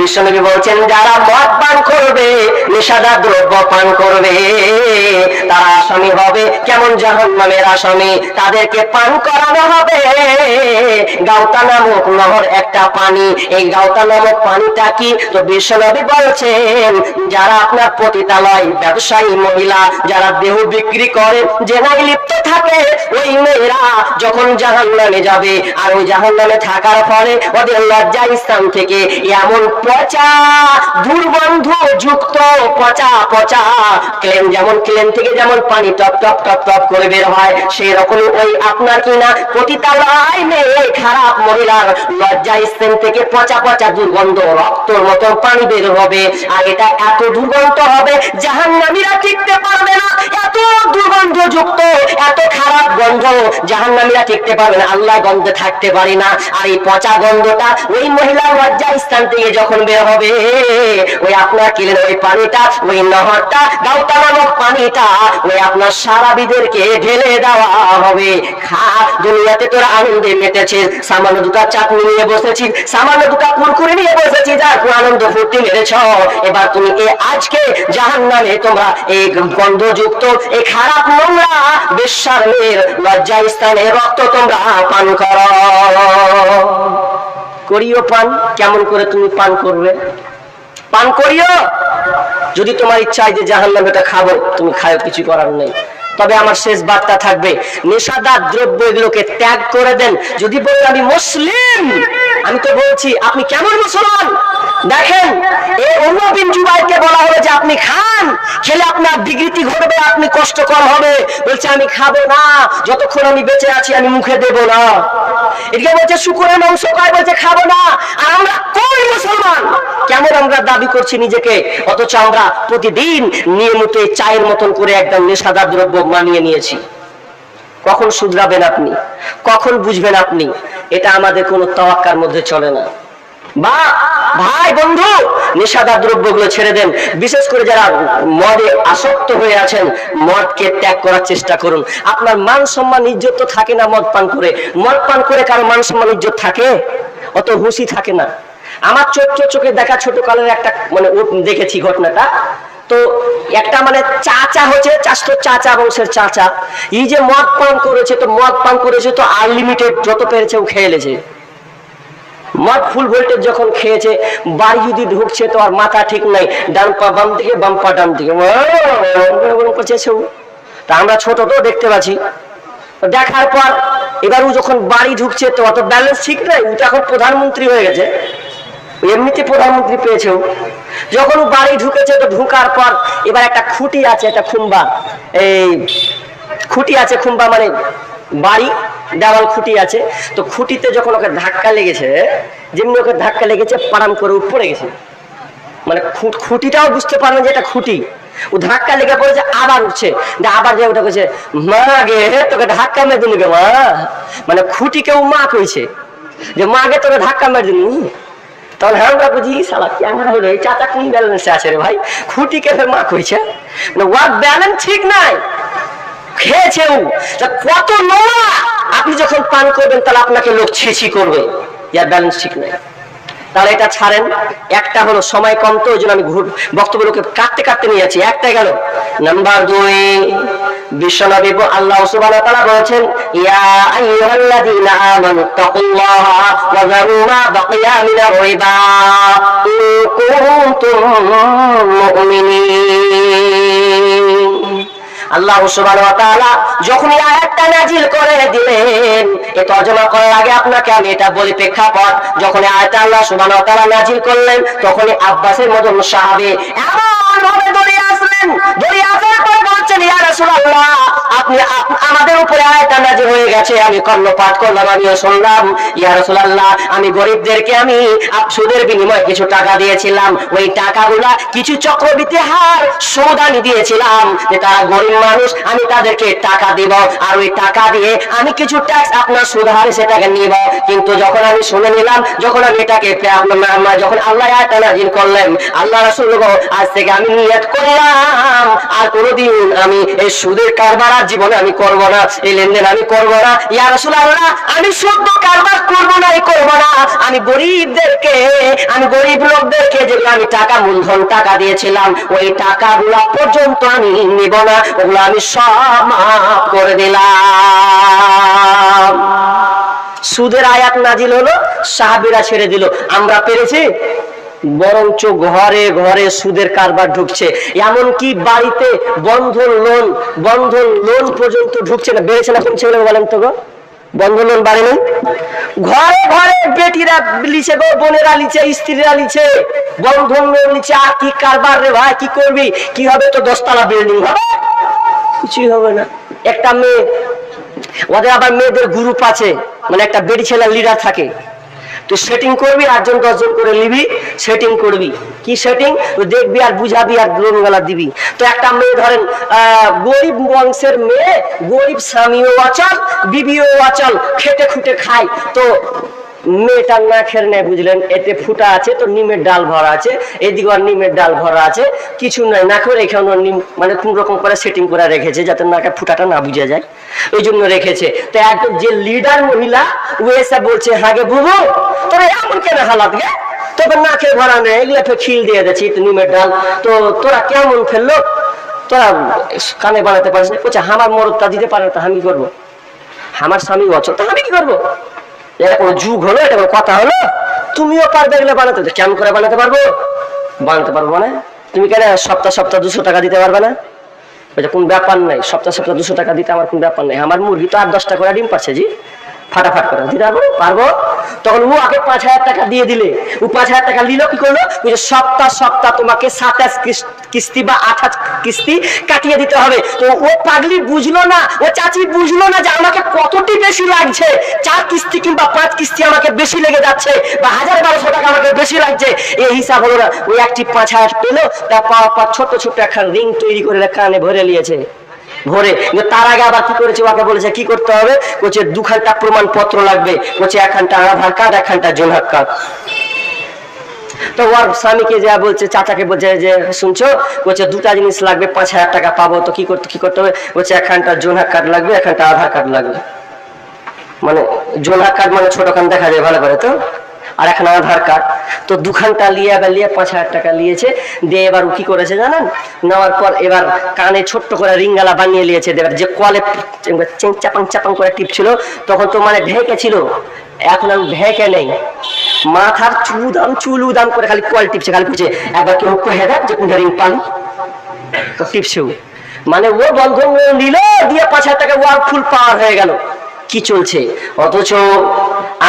বিশ্বনবী বলছেন, যারা মদ পান করবে, নেশাদার দ্রব্য পান করবে, তারা আসামি হবে, কেমন জাহান্নামের আসামি? তাদেরকে পান করানো হবে। গাউতা নামক নহর একটা পানি। এই গাউতা নামক পানিটা কি? তো বিশ্বনবী বলছেন, যারা আপনার পতিতালয় ব্যবসায়ী মহিলা, যারা দেহ বিক্রি করে জেনাই লিপ্ত থাকে, ওই মেয়েরা যখন জাহান নামে যাবে, আর ওই জাহান নামে থাকার ফলে ওদের লজ্জা স্থান থেকে এমন পচা, দুর্গন্ধ যুক্ত পচা পচা। ক্লেম যেমন ক্লেম থেকে যেমন পানি টপ টপ টপ টপ করে বের হয় ওই আপনার কি না? পতিতালয় মেয়ে, খারাপ মহিলার লজ্জা স্থান থেকে পচা পচা দুর্গন্ধ মতন পানি বের হবে। আর এটা এত দুর্গন্ধ হবে, জাহান্নামীরা টিকতে পারবে না। এত দুর্গন্ধ যুক্ত, এত খারাপ গন্ধ জাহান্নামীরা টিকতে পারবে না। আল্লাহ গন্ধে থাকতে পারি না। আর এই পচা গন্ধটা ওই মহিলার লজ্জা স্থান থেকে যখন বের হবে, ওই আপনার কিলেন ওই পানিটা, ওই নহরটা গাউতা নামক পানিটা, ওই আপনার সারাবিদেরকে ঢেলে দেওয়া হবে। খা, দুনিয়াতে তোর আনন্দে মেতেছে সামান্য দুটা চাটনি নিয়ে বসেছি সামান্য দুটা কুরকুরে নিয়ে বসেছি যা একটু আনন্দ ফুর্তি মেরেছ। এবার তুমি এ আজকে জাহান নামে তোমরা এই গন্ধযুক্ত, এই খারাপ নোংরা মেয়ের লজ্জা স্থানে রক্ত তোমরা পান করো। করিও পান, কেমন করে তুমি পান করবে? পান করিও? যদি তোমার ইচ্ছা হয় যে জাহান নামে এটা খাব, তুমি খায়ো কিছু করার নেই। তবে আমার শেষ বার্তা থাকবে, নেশাদার দ্রব্য এগুলোকে ত্যাগ করে দেন। যদি বলি আমি মুসলিম, আমি তো বলছি, আপনি কেমন মুসলমান? দেখেন, এই অন্য বিন জুবাইরকে বলা হলো যে আপনি খান, খেলে আপনার বিকৃতি ঘটবে, আপনি কষ্টকর হবে। বলছে, আমি খাব না, যতক্ষণ আমি বেঁচে আছি, আমি মুখে দেব না। এদিকে বলছে, শুকুরের মাংস খায়, বলছে, খাব না। আর আমরা কোন মুসলমান? কেমন আমরা দাবি করছি নিজেকে? অথচ আমরা প্রতিদিন নিয়মিত চায়ের মতন করে একদম নেশাদার দ্রব্য মানিয়ে নিয়েছি। কখন শুধরাবেন আপনি? কখন বুঝবেন আপনি? এটা আমাদের কোনো তাওয়াক্কার মধ্যে চলে না। বা ভাই, বন্ধু নেশাদার দ্রব্যগুলো ছেড়ে দেন। বিশেষ করে যারা মদে আসক্ত হয়ে আছেন, মদকে ত্যাগ করার চেষ্টা করুন। আপনার মান সম্মান, ইজ্জত তো থাকে না মদ পান করে। মদ পান করে কারও মান সম্মান, ইজ্জত থাকে? অত হুঁশি থাকে না। আমার চোখ চোখে দেখা ছোট কালের একটা মানে দেখেছি ঘটনাটা। তো একটা মানে চাচা হচ্ছে, চাষতো চাচা, বংশের চাচা। এই যে মদ পান করেছে, তো মদ পান করেছে তো আনলিমিটেড যত পেরেছে ও খেয়ে মদ ফুল ভোল্টেজ যখন খেয়েছে, বাড়ি যদি ঢুকছে তো আর মাথা ঠিক নাই। ডান পা বাম দিকে, বাম পা ডান দিকে। তা আমরা ছোট তো দেখতে পাচ্ছি। দেখার পর এবার ও যখন বাড়ি ঢুকছে তো অত ব্যালেন্স ঠিক নাই। ও তো এখন প্রধানমন্ত্রী হয়ে গেছে। এমনিতে প্রধানমন্ত্রী পেয়েছে ও। যখন ও বাড়ি ঢুকেছে তো ঢুকার পর এবার একটা খুঁটি আছে, একটা খুম্বা। এই খুঁটি আছে, খুম্বা মানে বাড়ি। দেওয়াল খুঁটি আছে, তো খুঁটিতে যখন ওকে ধাক্কা লেগেছে, যেমনি ওকে ধাক্কা লেগেছে, পারাম করে পড়ে গেছে। মানে খুঁটিটাও বুঝতে পারবে যে এটা খুঁটি। ও ধাক্কা লেগে পড়েছে, আবার উঠছে। আবার যে ওটা কইছে, মা গে, তোকে ধাক্কা মেরে দিলি মা। মানে খুঁটিকে ও মা কইছে যে, মা গে, তোকে ধাক্কা মেরে দিলি তখন হ্যাঁ আমরা বুঝি সালা কেমন হলো? এই চাচা কোন ব্যালেন্সে আছে রে ভাই? খুঁটিকে মা কইছে। মানে ওয়ার ব্যালেন্স ঠিক নাই। খেয়েছে ও তা কত নোংরা আপনি যখন পান করবেন, তাহলে আপনাকে লোক ছিছি করবে। ইয়ার ব্যালেন্স ঠিক নাই। তাহলে এটা ছাড়েন। একটা হলো সময় কম তো, ওই জন্য আমি ঘুর বক্তব্যগুলোকে কাটতে কাটতে নিয়ে যাচ্ছি। একটা গেল। নাম্বার দুই, বিশ্বনবী আল্লাহ সুবহানাহু তাআলা বলেছেন, ইয়া আইয়ুহাল্লাযীনা আমানু তাকুল্লাহা ওয়া যারু মা বাকিয়া মিনার রিবা ইন কুনতুম মুমিনিন। আল্লাহ যখন আয়াতটা নাজিল করে দিলেন, এ তর্জমা করার আগে আপনাকে আমি এটা বলি প্রেক্ষাপট, যখন এই আয়াতটা আল্লাহ সুবহানাহু নাজিল করলেন, তখনই আব্বাসের মতন সাহাবে এমন ভাবে দৌড়ে আসলেন। দৌড়ে আসার পর বলছেন, ইয়া রাসূলুল্লাহ আমাদের উপরে আয়াতটা নাজিল হয়ে গেছে। আমি কর্ণপাঠ করলাম, আমিও শুনলাম। ইয়া রাসূলুল্লাহ, আমি গরিবদেরকে আমি সুদের বিনিময়ে কিছু টাকা দিয়েছিলাম। ওই টাকাগুলা কিছু চক্রবৃদ্ধি হার সুদ দিয়েছিলাম যে তারা গরিব মানুষ, আমি তাদেরকে টাকা দিব। আর ওই টাকা দিয়ে আমি কিছু ট্যাক্স আপনার সুদ হারে সেটাকে নিব। কিন্তু যখন আমি শুনে নিলাম, যখন আমি এটাকে যখন আল্লাহ আয়াতটা নাজিল করলেন, আল্লাহ রাসূল আজ থেকে আমি নিয়ত করলাম। আর কোনোদিন আমি এই সুদের কারবার আর জীবনে আমি করব না, এই লেনদেন আমি করব না। ইয়ার ইয়া রাসূলুল্লাহ, আমি শুদ্ধ কারবার করব না এই করব না। আমি গরিবদেরকে, আমি গরিব লোকদেরকে যেগুলো আমি টাকা মূলধন, টাকা দিয়েছিলাম, ওই টাকাগুলো পর্যন্ত আমি নিব না, ওগুলো আমি সব মাফ করে দিলাম। সুদের আয়াত নাজিল হলো, সাহাবিরা ছেড়ে দিল। আমরা পেরেছি? বরঞ্চ ঘরে ঘরে সুদের কারবার ঢুকছে। এমনকি বাড়িতে বন্ধন লোন বন্ধন লোন পর্যন্ত ঢুকছে না। বেড়েছে না, কমছে বলে বলেন তো গো? বন্ধন লোন বাড়েনি ঘরে ঘরে বেটিরা লিছে গো, বোনেরা লিছে, স্ত্রীরা লিছে। বন্ধন লোন লিছে আর কি কারবার রে ভাই, কি করবি? কি হবে তো দশতলা বিল্ডিং হবে? কিছুই হবে না। একটা মেয়ে, ওদের আবার মেয়েদের গ্রুপ আছে। মানে একটা বেড়ি ছেলে লিডার থাকে। তো সেটিং করবি, আটজন, দশজন করে নিবি সেটিং করবি। কি সেটিং দেখবি আর বুঝাবি আর লোন দিবি। তো একটা মেয়ে ধরেন গরিব বংশের মেয়ে, গরিব স্বামীও অচল বিবিও অচল খেটে খুটে খায়। তো মেয়েটা না খেয়ে নেয় বুঝলেন, এতে ফুটা আছে, তো নিমের ডাল ভরা আছে, এদিকে আর নিমের ডাল ভরা আছে, কিছু নাই না করে এখানে নিম মানে কোন রকম করে সেটিং করে রেখেছে, যাতে নাকে ফুটাটা না বুঝে যায়। ওই জন্য রেখেছে। তো একদম যে লিডার মহিলা, ও এসে বলছে হ্যাঁ গে বুবু তা আমি কি করব? আমার স্বামী অচল, তা আমি কি করব? এটা কোনো যুগ হলো, এটা কোনো কথা হলো? তুমিও পারবে এগুলো বানাতে? কেমন করে বানাতে পারব? বানাতে পারব মানে? তুমি কেন সপ্তাহ সপ্তাহ দুশো টাকা দিতে পারবে না? বলছে, কোন ব্যাপার নাই, সপ্তাহ সপ্তাহ দুশো টাকা দিতে আমার কোন ব্যাপার নেই। আমার মুরগি তো আট দশটা করে ডিম পাচ্ছে জি? ফাটাফাট করে। দিতে পারব পারব? তখন ও আগে পাঁচ হাজার টাকা দিয়ে দিলে। ও পাঁচ হাজার টাকা নিল, কি করল? সপ্তাহ সপ্তাহ তোমাকে সাতাশ কিস- কিস্তি বা আঠাশ কিস্তি কাটিয়ে দিতে হবে। তো ও পাগলি বুঝলো না, ও চাচি বুঝলো না যে আমাকে কতটি বেশি লাগছে। চার কিস্তি কিংবা পাঁচ কিস্তি আমাকে বেশি লেগে যাচ্ছে বা হাজার বারোশো টাকা আমাকে বেশি লাগছে। এই হিসাব হলো না ওই একটি পাঁচ হাজার পেল তা পাওয়ার পর ছোট্ট ছোট্ট একটা রিং তৈরি করে কানে ভরে নিয়েছে। ভরে। তার আগে আবার কি করেছে? ওকে বলেছে, কি করতে হবে? বলছে দুখানটা প্রমাণপত্র লাগবে। বলছে একখানটা আধার কার্ড একখানটা জোনার কার্ড তো ওর স্বামীকে যা বলছে, চাচাকে বলছে যে, শুনছো? বলছে, দুটা জিনিস লাগবে, পাঁচ হাজার টাকা পাবো। তো কি করতে কি করতে হবে? বলছে একখানটা জোনার কার্ড লাগবে একখানটা আধার কার্ড লাগবে। মানে জোনার কার্ড মানে ছোটখান দেখা যায় ভালো করে, তো? আর এখন আধার কার্ড। তো দুখানটা লিয়ে, এবার লিয়ে পাঁচ হাজার টাকা নিয়েছে দিয়ে এবার ও কি করেছে জানেন? নেওয়ার পর এবার কানে ছোট্ট করে রিঙ্গালা বানিয়ে নিয়েছে এবার যে কলে চাপাং চাপাং করে টিপছিল তখন তো মানে ঢেকে ছিল। এখন আর ঢেকে নেই। মাথার চুল উদাম চুল উদাম করে খালি কল টিপছে, খালি পুছে একবার কেউ কহে দেখ যে কোনটা রিং পান তো টিপছেও মানে ও বন্ধন নিল, দিয়ে পাঁচ হাজার টাকা ওয়ার ফুল পাওয়ার হয়ে গেল। কি চলছে? অথচ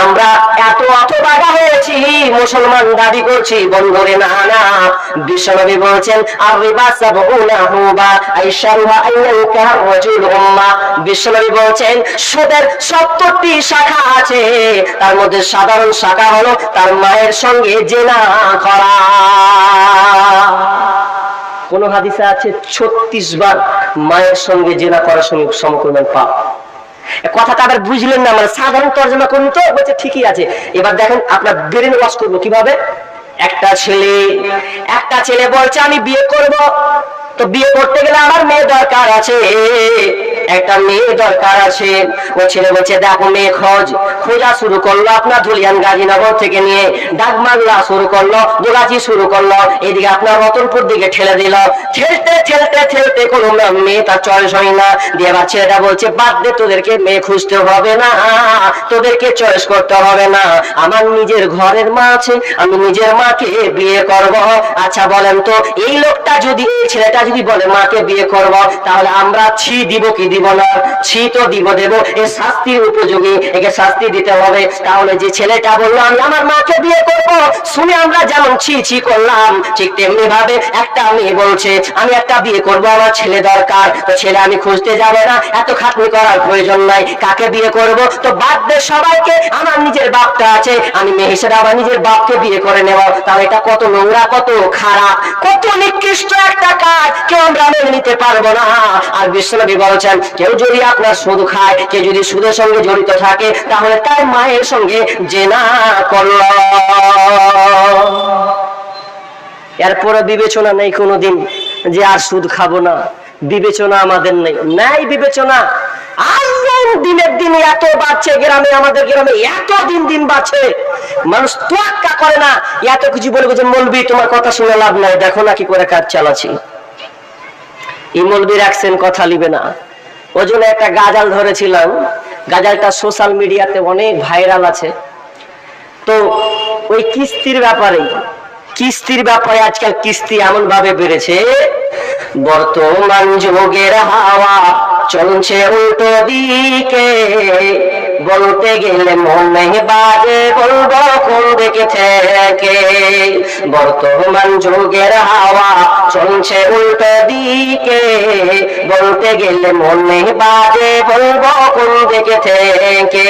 আমরা এত অতবাগা হয়েছি, মুসলমান দাবি করছি বন্ধরে না না বিশ্বনবী বলছেন আর রিবা সাবউনা হুবা আইশারুহা আইয়ানকা রাজুল উম্মা। বিশ্বনবী বলছেন, সুদের 70টি শাখা আছে, তার মধ্যে সাধারণ শাখা হলো তার মায়ের সঙ্গে জেনা করা। কোন হাদিসে আছে, ছত্রিশ বার মায়ের সঙ্গে জেনা করার সঙ্গে সমপরিমাণ পাপ। কথাটা আবার বুঝলেন না মানে সাধারণ তর্জমা করুন তো, বলছে ঠিকই আছে। এবার দেখেন আপনার ব্রেন ওয়াশ করব কীভাবে? একটা ছেলে একটা ছেলে বলছে, আমি বিয়ে করব। তো বিয়ে করতে গেলে আমার মেয়ে দরকার আছে। একটা মেয়ে দরকার আছে। ও ছেলে বলছে, দেখো মেয়ে, খোঁজ। খোঁজা শুরু করল আপনার ধুলিয়ান গাজীনগর থেকে নিয়ে। ডাক ডাকমাগলা শুরু করল দোগাচি শুরু করল। এদিকে আপনার রতনপুর দিকে ঠেলে দিল। ঠেলতে ঠেলতে ঠেলতে কোনো মেয়ে তার চয়েস হয় না। দিয়ে এবার ছেলেটা বলছে, বাদ দে, তোদেরকে মেয়ে খুঁজতে হবে না। তোদেরকে চয়েস করতে হবে না। আমার নিজের ঘরের মা আছে, আমি নিজের মাকে বিয়ে করব। আচ্ছা বলেন তো, এই লোকটা যদি ছেলেটা যদি বলে মাকে বিয়ে করব, তাহলে আমরা ছি দিব কি আমি একটা বিয়ে করব, আমার ছেলে দরকার। তো ছেলে আমি খুঁজতে যাব না, এত খাটনি করার প্রয়োজন নাই। কাকে বিয়ে করব? তো বাদ দে সবাইকে, আমার নিজের বাপটা আছে, আমি মেয়ে আমার নিজের বাপকে বিয়ে করে নেব। তাহলে এটা কত নোংরা, কত খারাপ, কত নিকৃষ্ট একটা কাজ, কেউ আমরা মেনে নিতে পারব না। আর বিশ্বনবী বলছেন কেউ যদি আপনার সুদ খায়, কেউ যদি সুদের সঙ্গে জড়িত থাকে, তাহলে তার মায়ের সঙ্গে জেনা করল। এরপরে বিবেচনা নেই কোনোদিন যে আর সুদ খাব না। বিবেচনা আমাদের নেই। নাই বিবেচনা। দিনের দিন এত বাড়ছে, গ্রামে, আমাদের গ্রামে এত দিন দিন বাড়ছে। মানুষ তোয়াক্কা করে না। এত কিছু বলবে যে, মলবি, তোমার কথা শুনে লাভ নাই। দেখো না কি করে কাজ চালাচ্ছি। এই মলবি কথা লিবে না। ওই জন্য একটা গাজাল ধরেছিলাম। গাজালটা সোশ্যাল মিডিয়াতে অনেক ভাইরাল আছে। তো ওই কিস্তির ব্যাপারে কিস্তির ব্যাপারে আজকাল কিস্তি এমন ভাবে বেড়েছে, বর্তমান যুগের হাওয়া। চলছে উল্টো দিকে। বলতে গেলে মনে বাজে বলব কোন দিকে থেকে বর্তমান যুগের হাওয়া চলছে উল্টো দিকে। বলতে গেলে মনে বাজে বলব কোন দিকে থেকে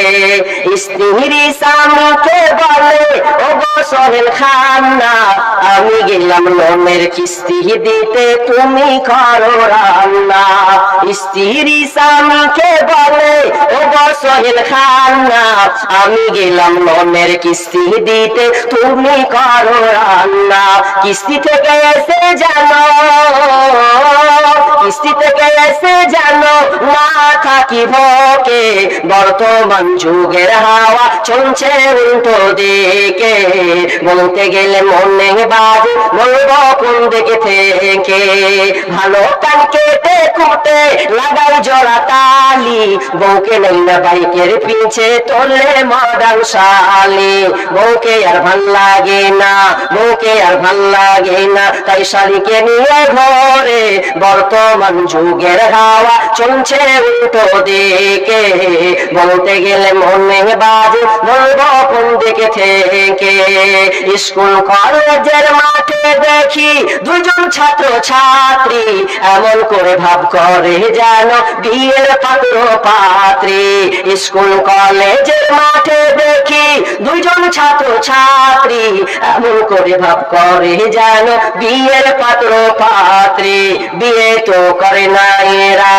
স্ত্রী স্বামীকে বলে ও সোহেল খান্না, আমি গেলাম লোনের কিস্তি দিতে, তুমি করো রান্না। স্ত্রী স্বামীকে বলে ও সোহেল খান্না, আমি গেলাম লোনের কিস্তি দিতে, তুমি করো রান্না। কিস্তি থেকে এসে জানো এসে না থাকি ভোকে বর্তমান যুগের হাওয়া চলছে উল্টো দিকে। বলতে গেলে মনে বাজে কোন দিকে থেকে? ভালো কান কেটে কুটে জোড়া তালি। বউকে নইনা বাইকের পিছে তোলে মডার্ন শালি। বউকে আর ভালো লাগে না, বউকে আর ভালো লাগে না, তাই শালিকে নিয়ে ঘরে বর্তমান যুগের হাওয়া চলছে উল্টো দিকে। বলতে গেলে মনে বাজে, বলব কোন দিকে থেকে? স্কুল, কলেজের মাঠে দেখি দুজন ছাত্র ছাত্রী এমন করে ভাব করে যেন বিয়ের পাত্র পাত্রী স্কুল, কলেজের মাঠে দেখি দুজন ছাত্র ছাত্রী এমন করে ভাব করে যেন বিয়ের পাত্র পাত্রী বিয়ে তো করে না এরা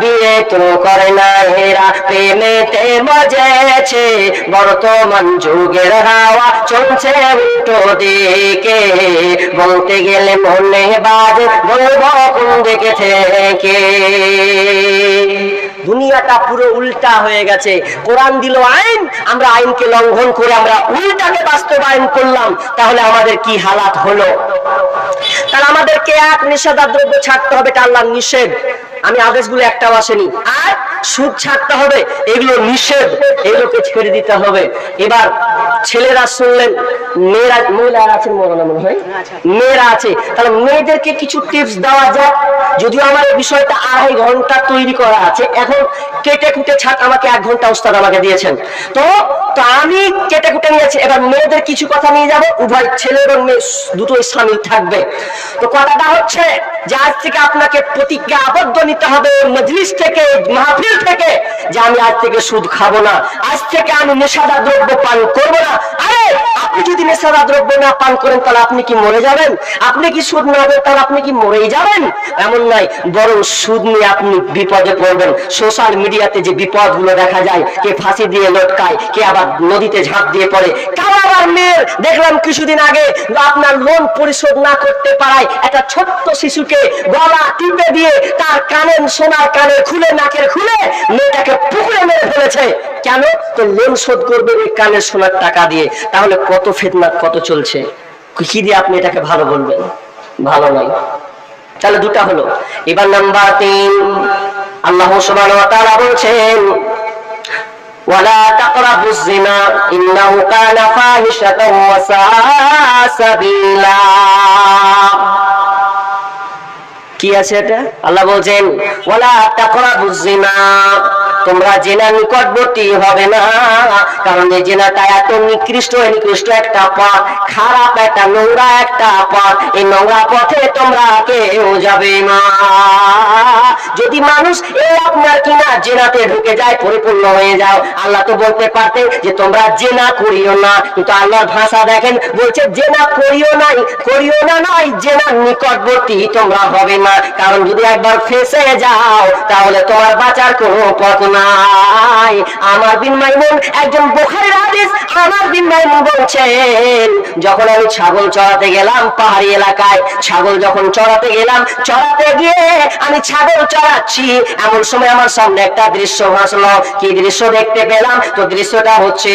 বিয়ে তো করে না এরা প্রেমেতে মজেছে, বর্তমান যুগের হাওয়া চলছে উল্টো দিকে। বলতে গেলে মনে বাজে বলব কোন দিকে থেকে? দুনিয়াটা পুরো উল্টা হয়ে গেছে। কোরআন দিল আইন, আমরা আইনকে লঙ্ঘন করে আমরা উল্টাকে বাস্তবায়ন করলাম, তাহলে আমাদের কি হালাত হলো? তাহলে আমাদেরকে এক নিষেধাদ্রব্য ছাড়তে হবে, এটা আল্লাহ নিষেধ। আমি আদেশগুলো একটাও আসেনি। আর সুদ ছাড়তে হবে এগুলো নিষেধ এগুলোকে ছেড়ে দিতে হবে। এবার ছেলেরা শুনলেন মেয়েরা মহিলারা আছেন মরনা মনে হয়? মেয়েরা আছে। তাহলে মেয়েদেরকে কিছু টিপস দেওয়া যায় যদিও আমার এই বিষয়টা আড়াই ঘণ্টা তৈরি করা আছে এখন কেটে কুটে ছাট আমাকে এক ঘণ্টা উস্তাদ আমাকে দিয়েছেন। তো তো আমি কেটে কুটে নিয়েছি এবার মেয়েদের কিছু কথা নিয়ে যাব। উভয় ছেলে এবং মেয়ে দুটোই সামিল থাকবে। তো কথাটা হচ্ছে যে আজ থেকে আপনাকে প্রতিজ্ঞা আবদ্ধ নিতে হবে মজলিস থেকে মাহফিল থেকে, যে আমি আজ থেকে সুদ খাব না, আজ থেকে আমি নেশাদা দ্রব্য পান করব না। আরে, আপনি যদি নেশাদা দ্রব্য না পান করেন, তাহলে আপনি কি মরে যাবেন? আপনি কি সুদ না তাহলে আপনি কি মরেই যাবেন? এমন বরং সুদ নিয়ে আপনি বিপদে পড়বেন। সোশ্যাল মিডিয়াতে যে দেখা যায়, কে ফাঁসি দিয়ে লটকায়, কে আবার নদীতে ঝাঁপ দিয়ে পড়ে। কারও আবার মেয়ের, দেখলাম কিছুদিন আগে, আপনার লোন পরিশোধ না করতে পারায় একটা ছোট্ট শিশুকে গলা টিপে দিয়ে তার কানের সোনার কানে খুলে নাকের খুলে মেয়েটাকে পুকুরে মেরে ফেলেছে কেন তো লোন শোধ করবে ওই কানের সোনার টাকা দিয়ে তাহলে কত ফেতনাত কত চলছে কি দিয়ে আপনি এটাকে ভালো বলবেন ভালো নয় তাহলে দুটা হলো এবার নাম্বার তিন আল্লাহ সুবহানাহু ওয়া তাআলা বলছেন ولا تقربوا الزنا إنه كان فاحشة وساء سبيلا কি আছে এটা? আল্লাহ বলছেন ওয়ালা তাকরাবুজ জিনা। তোমরা জেনা নিকটবর্তী হবে না। কারণ এই জেনাটা এত নিকৃষ্ট নিকৃষ্ট একটা পথ। খারাপ একটা নোংরা একটা পথ। এই নোংরা পথে তোমরা কেউ যাবে না। যদি মানুষ এই আপনার কিনা জেনাতে ঢুকে যায়, পরিপূর্ণ হয়ে যাও। আল্লাহ তো বলতে পারতেন যে, তোমরা জেনা করিও না। কিন্তু আল্লাহর ভাষা দেখেন, বলছে, জেনা করিও নাই, করিও না নয় জেনার নিকটবর্তী তোমরা হবে না। কারণ যদি একবার ফেসে যাও, তাহলে তোমার বাঁচার কোনো পথ নাই। আমার বিন মাইমুন একজন বোখারের হাদিস, আমার বিন মাইমুন বলছেন, যখন আমি ছাগল চড়াতে গেলাম পাহাড়ি এলাকায়, ছাগল যখন চড়াতে গেলাম, চড়াতে গিয়ে আমি ছাগল চড়াচ্ছি। এমন সময় আমার সামনে একটা দৃশ্য ভাসলো। কি দৃশ্য দেখতে পেলাম? তো দৃশ্যটা হচ্ছে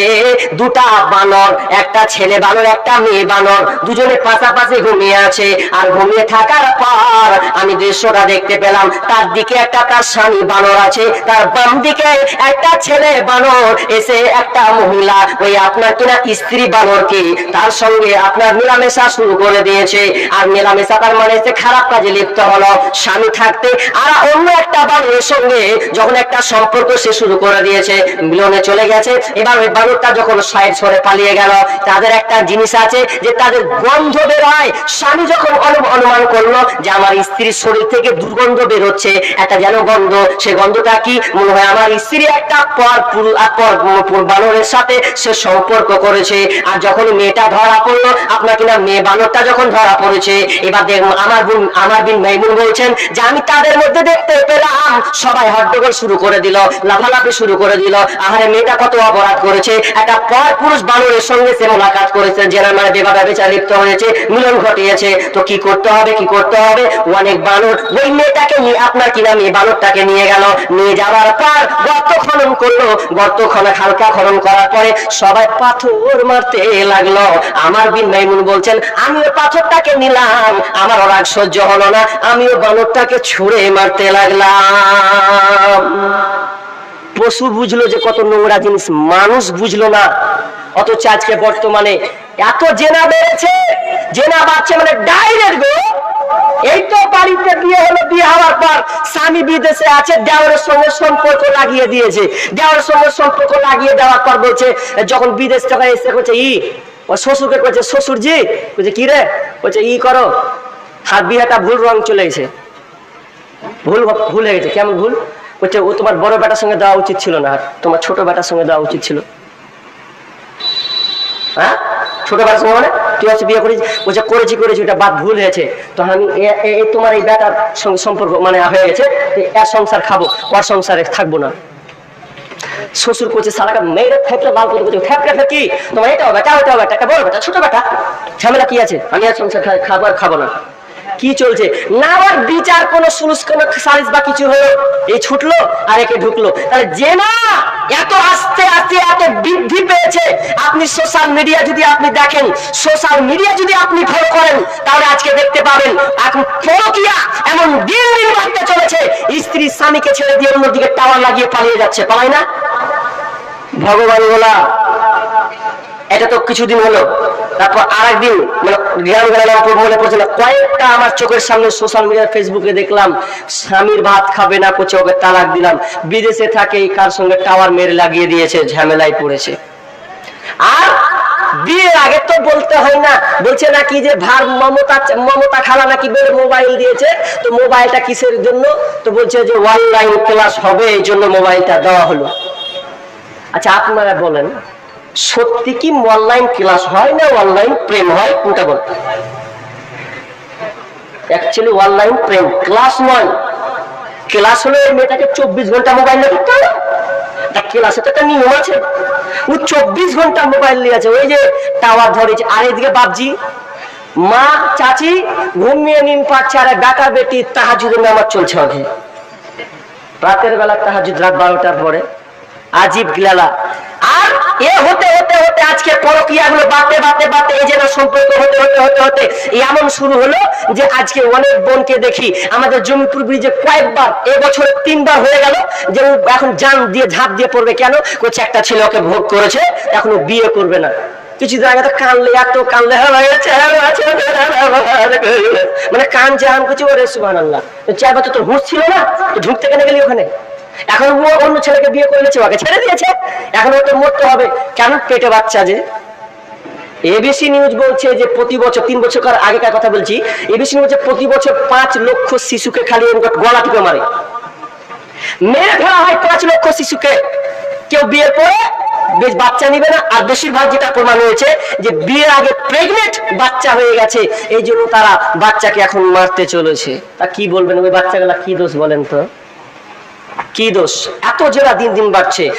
দুটা বানর, একটা ছেলে বানর, একটা মেয়ে বানর, দুজনে পাশাপাশি ঘুমিয়ে আছে। আর ঘুমিয়ে থাকার পর আমি দৃশ্যটা দেখতে পেলাম। তার দিকে একটা তার স্বামী বানর আছে, তার বাম দিকে একটা ছেলে বানর, এসে একটা মহিলা ওই আপনার কিনা স্ত্রী বানরকে তার সঙ্গে আপনার মেলামেশা শুরু করে দিয়েছে। আর মেলামেশা তার মানে খারাপ কাজে লিপ্ত হলো, স্বামী থাকতে। আর অন্য একটা বানরের সঙ্গে যখন একটা সম্পর্ক সে শুরু করে দিয়েছে, মিলনে চলে গেছে। এবার ওই বানরটা যখন সাইড সরে পালিয়ে গেল, তাদের একটা জিনিস আছে যে তাদের গন্ধ বের হয় স্বামী যখন অনু- অনুমান করল যে আমার স্ত্রীর শরীর থেকে দুর্গন্ধ বের হচ্ছে একটা যেন গন্ধ, সে গন্ধটা কি? মনে হয় আমার স্ত্রী একটা পর পুরু বানরের সাথে সে সম্পর্ক করেছে। আর যখন মেয়েটা ধরা পড়ল, আপনার কিনা মেয়ে বানরটা যখন ধরা পড়েছে, এবার দেখ আমার বোন আমার বিন মাইমুন বলছেন যে, আমি তাদের মধ্যে দেখতে পেলাম। সবাই হট্টগোল শুরু করে দিল, লাফালাফি শুরু করে দিল। আহারে, মেয়েটা কত অপরাধ করেছে। একটা পর পুরুষ বানরের সঙ্গে সে মোলাকাত করেছে জেনার মানে বেবাদা বেচা লিপ্ত হয়েছে, মিলন ঘটিয়েছে। তো কি করতে হবে, কি করতে হবে? অনেক বানর ওই মেয়েটাকে নিয়ে আপনার কিনা মেয়ে বানরটাকে নিয়ে গেল। নিয়ে যাওয়ার পর গর্ত খনন করল। গর্ত খনে হালকা খনন করার পরে সবাই পাথর মারতে লাগল। আমার বিন মাইমুন বলছেন আমি ওই পাথরটাকে নিলাম। আমার রাগ সহ্য হলো না। আমিও বানরটাকে ছুঁড়ে মারতে লাগলাম। পশু বুঝলো যে কত নোংরা জিনিস, মানুষ বুঝলো না। অথচ আজকে বর্তমানে এত জেনা বেড়েছে, জেনা বাড়ছে মানে ডাইরেক্ট গো। এই তো বাড়িতে বিয়ে হলো, বিয়ে হওয়ার পর স্বামী বিদেশে আছে দেওয়ারের সঙ্গে সম্পর্ক লাগিয়ে দিয়েছে। দেওয়ারের সঙ্গে সম্পর্ক লাগিয়ে দেওয়ার পর বলছে, যখন বিদেশ থেকে এসে করছে ই, ও শ্বশুরকে করছে শ্বশুর জি বলছে, কি রে? বলছে, ই করো, হাত বিয়েটা ভুল রং চলে গেছে। ভুল ভুল হয়ে গেছে। কেমন ভুল? বলছে, ও তোমার বড় বেটার সঙ্গে দেওয়া উচিত ছিল না। আর তোমার ছোট বেটার সঙ্গে দেওয়া উচিত ছিল। হ্যাঁ? ছোট বেটার সঙ্গে মানে? তুই হচ্ছে বিয়ে করেছিস? বলছে, করেছি করেছি, ওটা বাদ ভুল হয়েছে। তো আমি তোমার এই বেটার সঙ্গে সম্পর্ক মানে হয়ে গেছে এর সংসার খাব, ওর সংসারে থাকব না। শ্বশুর করছে সারাটা মেয়েরা ফেপটা লাল করে করছে ফেপটা কি? তোমার এটা বেটা, ওটাও বেটা একটা বড় বেটা, ছোট বেটা? ঝামেলা কি আছে? আমি আর সংসার খাব আর খাব না। কি চলছে? না আর বিচার কোন সুলুস কোন সালিস বা কিছু হলো? এই ছুটলো আর একে ঢুকলো। তাহলে যে না এত আস্তে আস্তে এত বৃদ্ধি পেয়েছে আপনি সোশ্যাল মিডিয়া যদি আপনি দেখেন সোশ্যাল মিডিয়া যদি আপনি ফলো করেন তাহলে আজকে দেখতে পাবেন এখন পরকিয়া এমন দিন দিন বাড়তে চলেছে। স্ত্রী স্বামীকে ছেড়ে দিয়ে অন্যদিকে টাওয়ার লাগিয়ে পালিয়ে যাচ্ছে পালাই না? ভগবান বলা এটা তো কিছুদিন হলো। তারপর আর একদিন মানে গ্রাম গ্রাম মনে পড়ছে না কয়েকটা আমার চোখের সামনে সোশ্যাল মিডিয়া ফেসবুকে দেখলাম, স্বামীর ভাত খাবে না করছে ওকে তালাক দিলাম। বিদেশে থাকে, কার সঙ্গে টাওয়ার মেরে লাগিয়ে দিয়েছে, ঝামেলায় পড়েছে। আর বিয়ের আগে তো বলতে হয় না, বলছে নাকি যে ভার মমতা মমতা খালা নাকি বের মোবাইল দিয়েছে, তো মোবাইলটা কিসের জন্য? তো বলছে যে অনলাইন ক্লাস হবে, এই জন্য মোবাইলটা দেওয়া হলো। আচ্ছা আপনারা বলেন। সত্যি কি অনলাইন ক্লাস হয় না অনলাইন প্রেম হয়? কোনটা বল? অ্যাকচুয়ালি অনলাইন প্রেম ক্লাস নয়। ক্লাস হলো এই মেয়েটাকে চব্বিশ ঘণ্টা মোবাইল নিয়ে দিতে হবে। ক্লাসে তো একটা নিয়ম আছে। ও চব্বিশ ঘণ্টা মোবাইল নিয়ে আছে। ওই যে টাওয়ার ধরেছে। আর এদিকে বাপজি, মা, চাচি, ঘুমিয়ে নিন পাচ্ছে। আর বেটা বেটি, তাহাজুদের নামাজ চলছে ওকে রাতের বেলা তাহাজুদ রাত বারোটার পরে। আজিব গিলালা। হতে হতে হতে আজকে এই যেন সম্পর্ক হতে হতে হতে হতে এমন শুরু হলো যে আজকে অনেক বোনকে দেখি আমাদের জমিপুর ব্রিজে কয়েকবার, এ বছরে তিনবার হয়ে গেল যে ও এখন দিয়ে, ঝাঁপ দিয়ে পড়বে কেন? করছে একটা ছেলে ওকে ভোগ করেছে, এখন ও বিয়ে করবে না। কিছুদিন আগে তো কানলে এত, কানলে মানে কানছে আম কিছু ওরে সুবান আল্লাহ চার বছর তোর হুঁশ ছিল না ঢুকতে কেন গেলি ওখানে? এখন ও অন্য ছেলেকে বিয়ে করে নিয়েছে ওকে ছেড়ে দিয়েছে। এখন ওকে মরতে হবে। কেন? পেটে বাচ্চা যে। এবিসি নিউজ বলছে যে প্রতি বছর, তিন বছর কার আগেকার কথা বলছি, এবিসি নিউজ প্রতি বছর পাঁচ লক্ষ শিশুকে খালি গলা টিপে মারে। মেরে ফেলা হয় পাঁচ লক্ষ শিশুকে। কেউ বিয়ের পরে বেশ বাচ্চা নিবে না, আর বেশিরভাগ যেটা প্রমাণ হয়েছে যে বিয়ের আগে প্রেগনেন্ট বাচ্চা হয়ে গেছে, এই জন্য তারা বাচ্চাকে এখন মারতে চলেছে। তা কি বলবেন? ওই বাচ্চাগুলা কি দোষ বলেন তো? কি দোষ? এত জেরা দিন দিন বাড়ছে।